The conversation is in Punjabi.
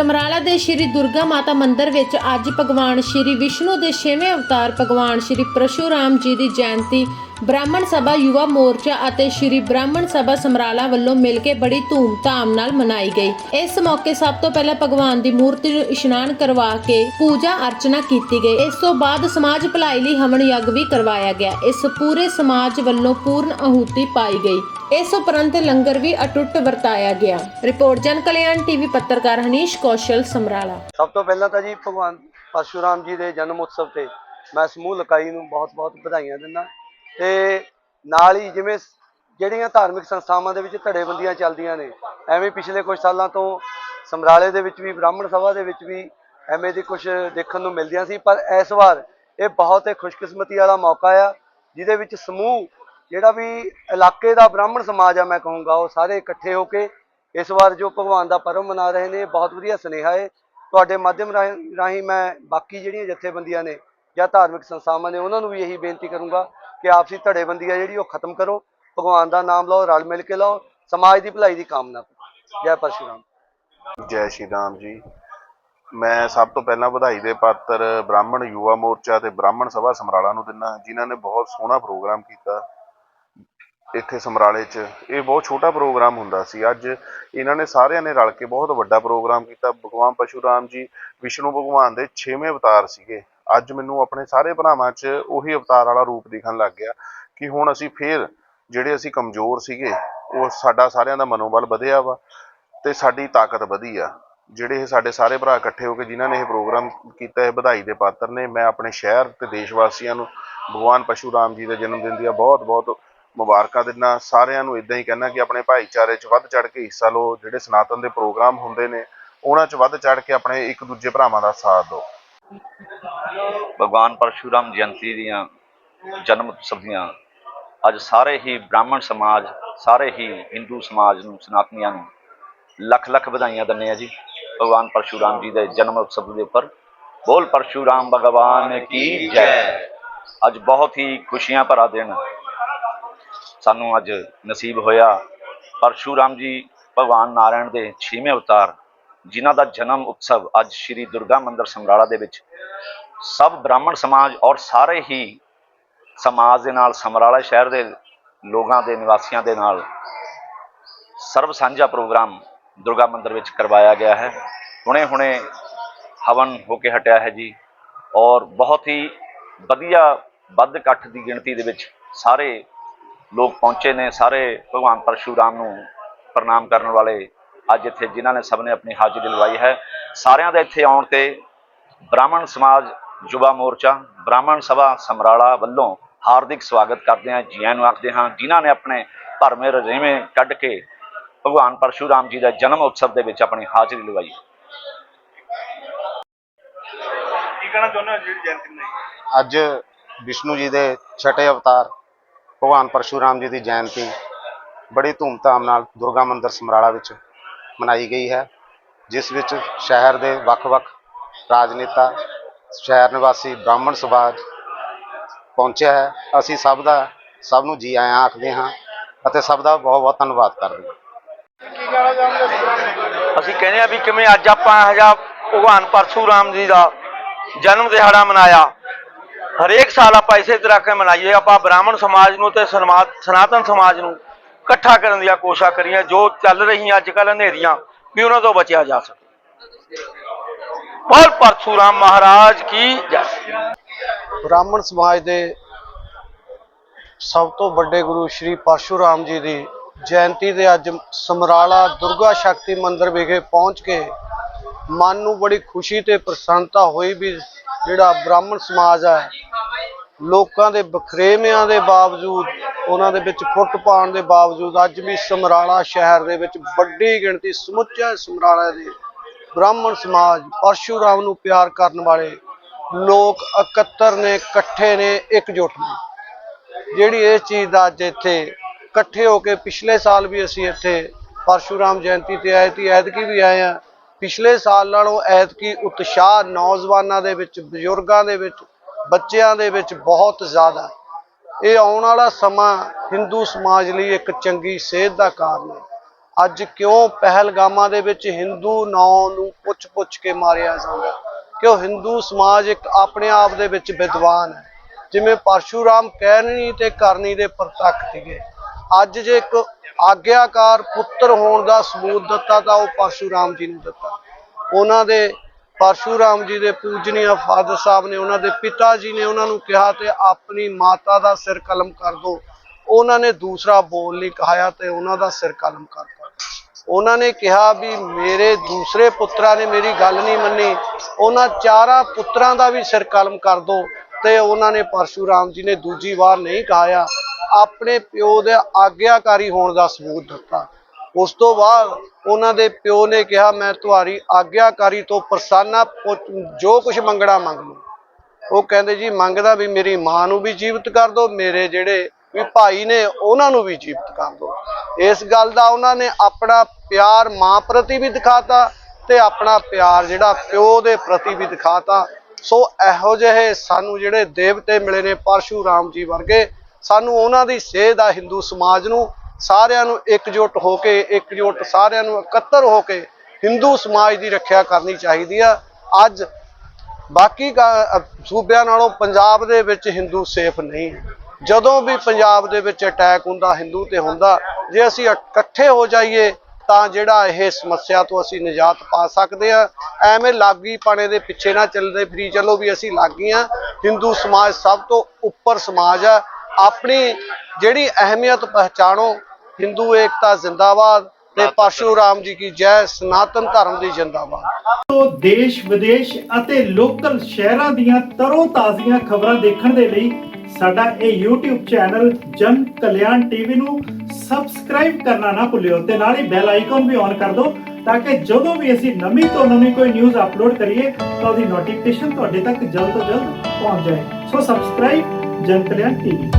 ਸਮਰਾਲਾ ਦੇ ਸ਼੍ਰੀ ਦੁਰਗਾ ਮਾਤਾ ਮੰਦਿਰ ਵਿੱਚ ਅੱਜ ਭਗਵਾਨ ਸ਼੍ਰੀ ਵਿਸ਼ਨੂੰ ਦੇ 6ਵੇਂ ਅਵਤਾਰ ਭਗਵਾਨ ਸ਼੍ਰੀ ਪਰਸ਼ੂਰਾਮ ਜੀ ਦੀ ਜਯੰਤੀ ਬ੍ਰਾਹਮਣ ਸਭਾ ਯੁਵਾ ਮੋਰਚਾ ਅਤੇ ਸ਼੍ਰੀ ਬ੍ਰਾਹਮਣ ਸਭਾ ਸਮਰਾਲਾ ਵੱਲੋਂ ਮਿਲ ਕੇ ਬੜੀ ਧੂਮ-ਧਾਮ ਨਾਲ ਮਨਾਈ ਗਈ। ਇਸ ਮੌਕੇ ਸਭ ਤੋਂ ਪਹਿਲਾਂ ਭਗਵਾਨ ਦੀ ਮੂਰਤੀ ਨੂੰ ਇਸ਼ਨਾਨ ਕਰਵਾ ਕੇ ਪੂਜਾ ਅਰਚਨਾ ਕੀਤੀ ਗਈ। ਇਸ ਤੋਂ ਬਾਅਦ ਸਮਾਜ ਭਲਾਈ ਲਈ ਹਵਨ ਯੱਗ ਵੀ ਕਰਵਾਇਆ ਗਿਆ। ਇਸ ਪੂਰੇ ਸਮਾਜ ਵੱਲੋਂ ਪੂਰਨ ਆਹੂਤੀ ਪਾਈ ਗਈ। ਇਸ ਉਪਰੰਤ ਲੰਗਰ ਵੀ ਅਟੁੱਟ ਵਰਤਾਇਆ ਗਿਆ। ਰਿਪੋਰਟ ਜਨ ਕਲਿਆਣ ਟੀਵੀ ਪੱਤਰਕਾਰ ਹਨੀਸ਼ ਕੌਸ਼ਲ ਸਮਰਾਲਾ। ਸਭ ਤੋਂ ਪਹਿਲਾਂ ਤਾਂ ਜੀ ਭਗਵਾਨ ਪਰਸ਼ੁਰਾਮ ਜੀ ਦੇ ਜਨਮ ਉਤਸਵ ਤੇ ਮੈਂ ਸਮੂਹ ਲਕਾਈ ਨੂੰ ਬਹੁਤ-ਬਹੁਤ ਵਧਾਈਆਂ ਦਿੰਦਾ। ਤੇ ਨਾਲ ਹੀ ਜਿਵੇਂ ਜਿਹੜੀਆਂ ਧਾਰਮਿਕ ਸੰਸਥਾਵਾਂ ਦੇ ਵਿੱਚ ਧੜੇਬੰਦੀਆਂ ਚੱਲਦੀਆਂ ਨੇ, ਐਵੇਂ ਪਿਛਲੇ ਕੁਝ ਸਾਲਾਂ ਤੋਂ ਸਮਰਾਲੇ ਦੇ ਵਿੱਚ ਵੀ, ਬ੍ਰਾਹਮਣ ਸਭਾ ਦੇ ਵਿੱਚ ਵੀ ਐਵੇਂ ਦੀ ਕੁਝ ਦੇਖਣ ਨੂੰ ਮਿਲਦੀਆਂ ਸੀ, ਪਰ ਇਸ ਵਾਰ ਇਹ ਬਹੁਤ ਹੀ ਖੁਸ਼ਕਿਸਮਤੀ ਵਾਲਾ ਮੌਕਾ ਆ, ਜਿਹਦੇ ਵਿੱਚ ਸਮੂਹ ਜਿਹੜਾ ਵੀ ਇਲਾਕੇ ਦਾ ਬ੍ਰਾਹਮਣ ਸਮਾਜ ਆ, ਮੈਂ ਕਹੂੰਗਾ, ਉਹ ਸਾਰੇ ਇਕੱਠੇ ਹੋ ਕੇ ਇਸ ਵਾਰ ਜੋ ਭਗਵਾਨ ਦਾ ਪਰਮ ਮਨਾ ਰਹੇ ਨੇ ਇਹ ਬਹੁਤ ਵਧੀਆ ਸੁਨੇਹਾ ਹੈ ਤੁਹਾਡੇ ਮਾਧਿਅਮ ਰਾਹੀਂ ਰਾਹੀਂ ਮੈਂ ਬਾਕੀ ਜਿਹੜੀਆਂ ਜਥੇਬੰਦੀਆਂ ਨੇ ਜਾਂ ਧਾਰਮਿਕ ਸੰਸਥਾਵਾਂ ਨੇ, ਉਹਨਾਂ ਨੂੰ ਵੀ ਇਹੀ ਬੇਨਤੀ ਕਰੂੰਗਾ ਕਿ ਆਪਸੀ ਧੜੇਬੰਦੀ ਆ ਜਿਹੜੀ, ਉਹ ਖਤਮ ਕਰੋ। ਭਗਵਾਨ ਦਾ ਨਾਮ ਲਓ, ਰਲ ਮਿਲ ਕੇ ਲਓ, ਸਮਾਜ ਦੀ ਭਲਾਈ ਦੀ ਕਾਮਨਾ ਕਰੋ। ਜੈ ਪਰਸ਼ੁਰਾਮ ਜੈ ਸ਼੍ਰੀ ਰਾਮ ਜੀ। ਮੈਂ ਸਭ ਤੋਂ ਪਹਿਲਾਂ ਵਧਾਈ ਦੇ ਪਾਤਰ ਬ੍ਰਾਹਮਣ ਯੁਵਾ ਮੋਰਚਾ ਤੇ ਬ੍ਰਾਹਮਣ ਸਭਾ ਸਮਰਾਲਾ ਨੂੰ ਦਿੰਦਾ ਜਿਨ੍ਹਾਂ ਨੇ ਬਹੁਤ ਸੋਹਣਾ ਪ੍ਰੋਗਰਾਮ ਕੀਤਾ ਇੱਥੇ ਸਮਰਾਲੇ 'ਚ। ਇਹ ਬਹੁਤ ਛੋਟਾ ਪ੍ਰੋਗਰਾਮ ਹੁੰਦਾ ਸੀ। ਅੱਜ ਇਹਨਾਂ ਨੇ ਸਾਰਿਆਂ ਨੇ ਰਲ ਕੇ ਬਹੁਤ ਵੱਡਾ ਪ੍ਰੋਗਰਾਮ ਕੀਤਾ। ਭਗਵਾਨ ਪਰਸ਼ੁਰਾਮ ਜੀ, ਵਿਸ਼ਨੂੰ ਭਗਵਾਨ ਦੇ 6ਵੇਂ ਅਵਤਾਰ ਸੀਗੇ। ਅੱਜ ਮੈਨੂੰ ਆਪਣੇ ਸਾਰੇ ਭਰਾਵਾਂ 'ਚ ਉਹੀ ਅਵਤਾਰ ਵਾਲਾ ਰੂਪ ਦਿਖਣ ਲੱਗ ਗਿਆ ਕਿ ਹੁਣ ਅਸੀਂ ਫੇਰ ਜਿਹੜੇ ਅਸੀਂ ਕਮਜ਼ੋਰ ਸੀਗੇ, ਉਹ ਸਾਡਾ ਸਾਰਿਆਂ ਦਾ ਮਨੋਬਲ ਵਧਿਆ ਵਾ ਤੇ ਸਾਡੀ ਤਾਕਤ ਵਧੀ ਆ। ਜਿਹੜੇ ਇਹ ਸਾਡੇ ਸਾਰੇ ਭਰਾ ਇਕੱਠੇ ਹੋ ਕੇ ਜਿਨ੍ਹਾਂ ਨੇ ਇਹ ਪ੍ਰੋਗਰਾਮ ਕੀਤਾ ਹੈ ਵਧਾਈ ਦੇ ਪਾਤਰ ਨੇ, ਮੈਂ ਆਪਣੇ ਸ਼ਹਿਰ ਤੇ ਦੇਸ਼ ਵਾਸੀਆਂ ਨੂੰ ਭਗਵਾਨ ਪਰਸ਼ੂਰਾਮ ਜੀ ਦੇ ਜਨਮ ਦਿਨ ਦੀਆਂ ਬਹੁਤ ਬਹੁਤ ਮੁਬਾਰਕਾਂ ਦਿੰਦਾ ਸਾਰਿਆਂ ਨੂੰ ਇਦਾਂ ਹੀ ਕਹਿਣਾ ਕਿ ਆਪਣੇ ਭਾਈਚਾਰੇ 'ਚ ਵੱਧ ਚੜ ਕੇ ਹਿੱਸਾ ਲਓ। ਜਿਹੜੇ ਸਨਾਤਨ ਦੇ ਪ੍ਰੋਗਰਾਮ ਹੁੰਦੇ ਨੇ, ਉਹਨਾਂ 'ਚ ਵੱਧ ਚੜ ਕੇ ਆਪਣੇ ਇੱਕ ਦੂਜੇ ਭਰਾਵਾਂ ਦਾ ਸਾਥ ਦਿਓ। ਭਗਵਾਨ ਪਰਸ਼ੂਰਾਮ ਜਯੰਤੀ ਦੀਆਂ ਜਨਮ ਉਤਸਵ ਦੀਆਂ ਅੱਜ ਸਾਰੇ ਹੀ ਬ੍ਰਾਹਮਣ ਸਮਾਜ, ਸਾਰੇ ਹੀ ਹਿੰਦੂ ਸਮਾਜ ਨੂੰ, ਸਨਾਤਨੀਆਂ ਨੂੰ ਲੱਖ ਲੱਖ ਵਧਾਈਆਂ ਦਿੰਦੇ ਆ ਜੀ। ਭਗਵਾਨ ਪਰਸ਼ੂਰਾਮ ਜੀ ਦੇ ਜਨਮ ਉਤਸਵ ਦੇ ਉੱਪਰ ਬੋਲ ਪਰਸ਼ੂਰਾਮ ਭਗਵਾਨ ਕੀ ਜੈ। ਅੱਜ ਬਹੁਤ ਹੀ ਖੁਸ਼ੀਆਂ ਭਰਾ ਦਿਨ। ਸਾਨੂੰ ਅੱਜ ਨਸੀਬ ਹੋਇਆ ਪਰਸ਼ੂਰਾਮ ਜੀ ਭਗਵਾਨ ਨਾਰਾਇਣ ਦੇ 6ਵੇਂ ਅਵਤਾਰ। ਜਿਨ੍ਹਾਂ ਦਾ ਜਨਮ ਉਤਸਵ ਅੱਜ ਸ੍ਰੀ ਦੁਰਗਾ ਮੰਦਿਰ ਸਮਰਾਲਾ ਦੇ ਵਿੱਚ ਸਭ ਬ੍ਰਾਹਮਣ ਸਮਾਜ ਔਰ ਸਾਰੇ ਹੀ ਸਮਾਜ ਦੇ ਨਾਲ, ਸਮਰਾਲਾ ਸ਼ਹਿਰ ਦੇ ਲੋਕਾਂ ਦੇ, ਨਿਵਾਸੀਆਂ ਦੇ ਨਾਲ ਸਰਬ ਸਾਂਝਾ ਪ੍ਰੋਗਰਾਮ ਦੁਰਗਾ ਮੰਦਿਰ ਵਿੱਚ ਕਰਵਾਇਆ ਗਿਆ ਹੈ। ਹੁਣੇ ਹੁਣੇ ਹਵਨ ਹੋ ਕੇ ਹਟਿਆ ਹੈ ਜੀ ਔਰ ਬਹੁਤ ਹੀ ਵਧੀਆ ਵੱਧ ਇਕੱਠ ਦੀ ਗਿਣਤੀ ਦੇ ਵਿੱਚ ਸਾਰੇ ਲੋਕ ਪਹੁੰਚੇ ਨੇ, ਸਾਰੇ ਭਗਵਾਨ ਪਰਸ਼ੂਰਾਮ ਨੂੰ ਪ੍ਰਣਾਮ ਕਰਨ ਵਾਲੇ ਅੱਜ ਇੱਥੇ ਜਿਨ੍ਹਾਂ ਨੇ ਸਭ ਨੇ ਆਪਣੀ ਹਾਜ਼ਰੀ ਲਵਾਈ ਹੈ। ਸਾਰਿਆਂ ਦੇ ਇੱਥੇ ਆਉਣ ਤੇ ਬ੍ਰਾਹਮਣ ਸਮਾਜ ਯੁਵਾ ਮੋਰਚਾ ਬ੍ਰਾਹਮਣ ਸਭਾ ਸਮਰਾਲਾ ਵੱਲੋਂ ਹਾਰਦਿਕ ਸਵਾਗਤ ਕਰਦੇ ਹਾਂ। ਜੀਆਂ ਨੂੰ ਆਖਦੇ ਹਾਂ ਜਿਨ੍ਹਾਂ ਨੇ ਆਪਣੇ ਭਰਮੇ ਰਜੇਵੇਂ ਕੱਢ ਕੇ ਭਗਵਾਨ ਪਰਸ਼ੂਰਾਮ ਜੀ ਦਾ ਜਨਮ ਉਤਸਵ ਦੇ ਵਿੱਚ ਆਪਣੀ ਹਾਜ਼ਰੀ ਲਵਾਈ ਅੱਜ ਵਿਸ਼ਨੂੰ ਜੀ ਦੇ ਛਠੇ ਅਵਤਾਰ ਭਗਵਾਨ ਪਰਸ਼ੂਰਾਮ ਜੀ ਦੀ ਜਯੰਤੀ ਬੜੀ ਧੂਮਧਾਮ ਨਾਲ ਦੁਰਗਾ ਮੰਦਿਰ ਸਮਰਾਲਾ ਵਿੱਚ ਮਨਾਈ ਗਈ ਹੈ, ਜਿਸ ਵਿੱਚ ਸ਼ਹਿਰ ਦੇ ਵੱਖ-ਵੱਖ ਰਾਜਨੇਤਾ, ਸ਼ਹਿਰ ਨਿਵਾਸੀ ਬ੍ਰਾਹਮਣ ਸਮਾਜ ਪਹੁੰਚਿਆ ਹੈ। ਅਸੀਂ ਸਭ ਦਾ, ਸਭ ਨੂੰ ਜੀ ਆਇਆਂ ਆਖਦੇ ਹਾਂ ਅਤੇ ਸਭ ਦਾ ਬਹੁਤ-ਬਹੁਤ ਧੰਨਵਾਦ ਕਰਦੇ ਹਾਂ। ਅਸੀਂ ਕਹਿੰਦੇ ਆ ਵੀ ਕਿਵੇਂ ਅੱਜ ਆਪਾਂ ਇਹ ਜਿਹਾ ਭਗਵਾਨ ਪਰਸ਼ੂਰਾਮ ਜੀ ਦਾ ਜਨਮ ਦਿਹਾੜਾ ਮਨਾਇਆ। ਹਰੇਕ ਸਾਲ ਆਪਾਂ ਇਸੇ ਤਰ੍ਹਾਂ ਕੇ ਮਨਾਈਏ। ਆਪਾਂ ਬ੍ਰਾਹਮਣ ਸਮਾਜ ਨੂੰ ਤੇ ਸਨਾਤਨ ਸਮਾਜ ਨੂੰ ਇਕੱਠਾ ਕਰਨ ਦੀਆਂ ਕੋਸ਼ਿਸ਼ਾਂ ਕਰੀਏ ਜੋ ਚੱਲ ਰਹੀਆਂ ਅੱਜ ਕੱਲ੍ਹ ਹਨੇਰੀਆਂ, ਵੀ ਉਹਨਾਂ ਤੋਂ ਬਚਿਆ ਜਾ ਸਕੇ। ਬੋਲ ਪਰਸ਼ੂਰਾਮ ਮਹਾਰਾਜ ਕੀ ਜੈ। ਬ੍ਰਾਹਮਣ ਸਮਾਜ ਦੇ ਸਭ ਤੋਂ ਵੱਡੇ ਗੁਰੂ ਸ਼੍ਰੀ ਪਰਸ਼ੂਰਾਮ ਜੀ ਦੀ ਜਯੰਤੀ ਦੇ ਅੱਜ ਸਮਰਾਲਾ ਦੁਰਗਾ ਸ਼ਕਤੀ ਮੰਦਿਰ ਵਿਖੇ ਪਹੁੰਚ ਕੇ ਮਨ ਨੂੰ ਬੜੀ ਖੁਸ਼ੀ ਤੇ ਪ੍ਰਸੰਨਤਾ ਹੋਈ ਵੀ ਜਿਹੜਾ ਬ੍ਰਾਹਮਣ ਸਮਾਜ ਹੈ ਲੋਕਾਂ ਦੇ ਬਖਰੇਵਿਆਂ ਦੇ ਬਾਵਜੂਦ, ਉਹਨਾਂ ਦੇ ਵਿੱਚ ਫੁੱਟ ਪਾਉਣ ਦੇ ਬਾਵਜੂਦ ਅੱਜ ਵੀ ਸਮਰਾਲਾ ਸ਼ਹਿਰ ਦੇ ਵਿੱਚ ਵੱਡੀ ਗਿਣਤੀ ਸਮੁੱਚਾ ਸਮਰਾਲਾ ਦੇ ਬ੍ਰਾਹਮਣ ਸਮਾਜ, ਪਰਸ਼ੂਰਾਮ ਨੂੰ ਪਿਆਰ ਕਰਨ ਵਾਲੇ ਲੋਕ ਇਕੱਤਰ ਨੇ, ਇਕੱਠੇ ਨੇ, ਇਕਜੁੱਟ ਨੇ। ਜਿਹੜੀ ਇਸ ਚੀਜ਼ ਦਾ ਅੱਜ ਇੱਥੇ ਇਕੱਠੇ ਹੋ ਕੇ ਪਿਛਲੇ ਸਾਲ ਵੀ ਅਸੀਂ ਇੱਥੇ ਪਰਸ਼ੂਰਾਮ ਜਯੰਤੀ ਤੇ ਆਏ ਸੀ, ਐਤਕੀ ਵੀ ਆਏ ਆ ਪਿਛਲੇ ਸਾਲ ਨਾਲੋਂ ਐਤਕੀ ਉਤਸ਼ਾਹ ਨੌਜਵਾਨਾਂ ਦੇ ਵਿੱਚ, ਬਜ਼ੁਰਗਾਂ ਦੇ ਵਿੱਚ ਬੱਚਿਆਂ ਦੇ ਵਿੱਚ ਬਹੁਤ ਜ਼ਿਆਦਾ। ਇਹ ਆਉਣ ਵਾਲਾ ਸਮਾਂ ਹਿੰਦੂ ਸਮਾਜ ਲਈ ਇੱਕ ਚੰਗੀ ਸੇਧ ਦਾ ਕਾਰਨ ਹੈ। ਅੱਜ ਕਿਉਂ ਪਹਿਲਗਾਮਾਂ ਦੇ ਵਿੱਚ ਹਿੰਦੂ ਨਾਂ ਨੂੰ ਪੁੱਛ-ਪੁੱਛ ਕੇ ਮਾਰਿਆ ਜਾਂਦਾ? ਕਿਉਂ ਹਿੰਦੂ ਸਮਾਜ ਇੱਕ ਆਪਣੇ ਆਪ ਦੇ ਵਿੱਚ ਵਿਦਵਾਨ ਹੈ? ਜਿਵੇਂ ਪਰਸ਼ੂਰਾਮ ਕਹਿਣੀ ਤੇ ਕਰਨੀ ਦੇ ਪ੍ਰਤੱਖ ਸੀਗੇ। ਅੱਜ ਜੇ ਇੱਕ ਆਗਿਆਕਾਰ ਪੁੱਤਰ ਹੋਣ ਦਾ ਸਬੂਤ ਦਿੱਤਾ ਤਾਂ ਉਹ ਪਰਸ਼ੂਰਾਮ ਜੀ ਨੂੰ ਦਿੱਤਾ। ਉਹਨਾਂ ਦੇ ਪਰਸ਼ੂਰਾਮ ਜੀ ਦੇ ਪੂਜਨੀय ਫਾਦਰ ਸਾਹਿਬ ਨੇ, ਉਹਨਾਂ ਦੇ ਪਿਤਾ ਜੀ ਨੇ ਉਹਨਾਂ ਨੂੰ ਕਿਹਾ ਤੇ ਆਪਣੀ ਮਾਤਾ ਦਾ ਸਿਰ ਕਲਮ ਕਰ ਦੋ। ਉਹਨਾਂ ਨੇ ਦੂਸਰਾ ਬੋਲ ਨਹੀਂ ਕਹਾਇਆ ਤੇ ਉਹਨਾਂ ਦਾ ਸਿਰ ਕਲਮ ਕਰਤਾ ਉਹਨਾਂ ਨੇ ਕਿਹਾ ਵੀ ਮੇਰੇ ਦੂਸਰੇ ਪੁੱਤਰਾਂ ਨੇ ਮੇਰੀ ਗੱਲ ਨਹੀਂ ਮੰਨੀ। ਉਹਨਾਂ ਚਾਰਾਂ ਪੁੱਤਰਾਂ ਦਾ ਵੀ ਸਿਰ ਕਲਮ ਕਰ ਦੋ ਤੇ ਉਹਨਾਂ ਨੇ ਪਰਸ਼ੂਰਾਮ ਜੀ ਨੇ ਦੂਜੀ ਵਾਰ ਨਹੀਂ ਕਹਾਇਆ। ਆਪਣੇ ਪਿਓ ਦੇ ਆਗਿਆਕਾਰੀ ਹੋਣ ਦਾ ਸਬੂਤ ਦਿੱਤਾ। ਉਸ ਤੋਂ ਬਾਅਦ ਉਹਨਾਂ ਦੇ ਪਿਓ ਨੇ ਕਿਹਾ, ਮੈਂ ਤੁਹਾਡੀ ਆਗਿਆਕਾਰੀ ਤੋਂ ਪ੍ਰਸੰਨਾ ਜੋ ਕੁਝ ਮੰਗਣਾ ਮੰਗ ਲਓ। ਉਹ ਕਹਿੰਦੇ, ਜੀ, ਮੰਗਦਾ ਵੀ ਮੇਰੀ ਮਾਂ ਨੂੰ ਵੀ ਜੀਵਤ ਕਰ ਦਿਓ, ਮੇਰੇ ਜਿਹੜੇ ਵੀ ਭਾਈ ਨੇ ਉਹਨਾਂ ਨੂੰ ਵੀ ਜੀਵਤ ਕਰ ਦਿਓ। ਇਸ ਗੱਲ ਦਾ ਉਹਨਾਂ ਨੇ ਆਪਣਾ ਪਿਆਰ ਮਾਂ ਪ੍ਰਤੀ ਵੀ ਦਿਖਾਤਾ ਤੇ ਆਪਣਾ ਪਿਆਰ ਜਿਹੜਾ ਪਿਓ ਦੇ ਪ੍ਰਤੀ ਵੀ ਦਿਖਾਤਾ। ਸੋ ਇਹੋ ਜਿਹੇ ਸਾਨੂੰ ਜਿਹੜੇ ਦੇਵਤੇ ਮਿਲੇ ਨੇ ਪਰਸ਼ੂਰਾਮ ਜੀ ਵਰਗੇ, ਸਾਨੂੰ ਉਹਨਾਂ ਦੀ ਸੇਧ ਆ ਹਿੰਦੂ ਸਮਾਜ ਨੂੰ ਸਾਰਿਆਂ ਨੂੰ ਇਕਜੁੱਟ ਹੋ ਕੇ, ਇਕਜੁੱਟ ਸਾਰਿਆਂ ਨੂੰ ਇਕੱਤਰ ਹੋ ਕੇ ਹਿੰਦੂ ਸਮਾਜ ਦੀ ਰੱਖਿਆ ਕਰਨੀ ਚਾਹੀਦੀ ਆ। ਅੱਜ ਬਾਕੀ ਸੂਬਿਆਂ ਨਾਲੋਂ ਪੰਜਾਬ ਦੇ ਵਿੱਚ ਹਿੰਦੂ ਸੇਫ ਨਹੀਂ ਜਦੋਂ ਵੀ ਪੰਜਾਬ ਦੇ ਵਿੱਚ ਅਟੈਕ ਹੁੰਦਾ, ਹਿੰਦੂ ਤੇ ਹੁੰਦਾ, ਜੇ ਅਸੀਂ ਇਕੱਠੇ ਹੋ ਜਾਈਏ, ਤਾਂ ਜਿਹੜਾ ਇਹ ਸਮੱਸਿਆ ਤੋਂ ਅਸੀਂ ਨਿਜਾਤ ਪਾ ਸਕਦੇ ਆ। ਐਵੇਂ ਲਾਗੀ ਪਾਣੇ ਦੇ ਪਿੱਛੇ ਨਾ ਚੱਲਦੇ ਫਰੀ, ਚਲੋ ਵੀ ਅਸੀਂ ਲਾਗੀ ਲਾਗੀਆਂ ਹਿੰਦੂ ਸਮਾਜ ਸਭ ਤੋਂ ਉੱਪਰ ਸਮਾਜ ਆ। ਆਪਣੀ ਜਿਹੜੀ ਅਹਿਮੀਅਤ ਪਹਿਚਾਣੋ ਹਿੰਦੂ ਏਕਤਾ ਜ਼ਿੰਦਾਬਾਦ ਤੇ ਪਰਸ਼ੂਰਾਮ ਜੀ ਕੀ ਜੈ ਸਨਾਤਨ ਧਰਮ ਦੀ ਜ਼ਿੰਦਾਬਾਦ। ਤੋਂ ਦੇਸ਼ ਵਿਦੇਸ਼ ਅਤੇ ਲੋਕਲ ਸ਼ਹਿਰਾਂ ਦੀਆਂ ਤਰੋ ਤਾਜ਼ੀਆਂ ਖਬਰਾਂ ਦੇਖਣ ਦੇ ਲਈ ਸਾਡਾ ਇਹ YouTube ਚੈਨਲ ਜਨ ਕਲਿਆਣ ਟੀਵੀ ਨੂੰ ਸਬਸਕ੍ਰਾਈਬ ਕਰਨਾ ਨਾ ਭੁੱਲਿਓ ਤੇ ਨਾਲ ਹੀ ਬੈਲ ਆਈਕਨ ਵੀ ਔਨ ਕਰ ਦਿਓ ਤਾਂ ਕਿ ਜਦੋਂ ਵੀ ਅਸੀਂ ਨਵੀਂ ਤੋਂ ਨਵੀਂ ਕੋਈ ਨਿਊਜ਼ ਅਪਲੋਡ ਕਰੀਏ ਤਾਂ ਉਹਦੀ ਨੋਟੀਫਿਕੇਸ਼ਨ ਤੁਹਾਡੇ ਤੱਕ ਜਲਦ ਤੋਂ ਜਲਦ ਪਹੁੰਚ ਜਾਏ। ਸੋ ਸਬਸਕ੍ਰਾਈਬ ਜਨ ਕਲਿਆਣ ਟੀਵੀ।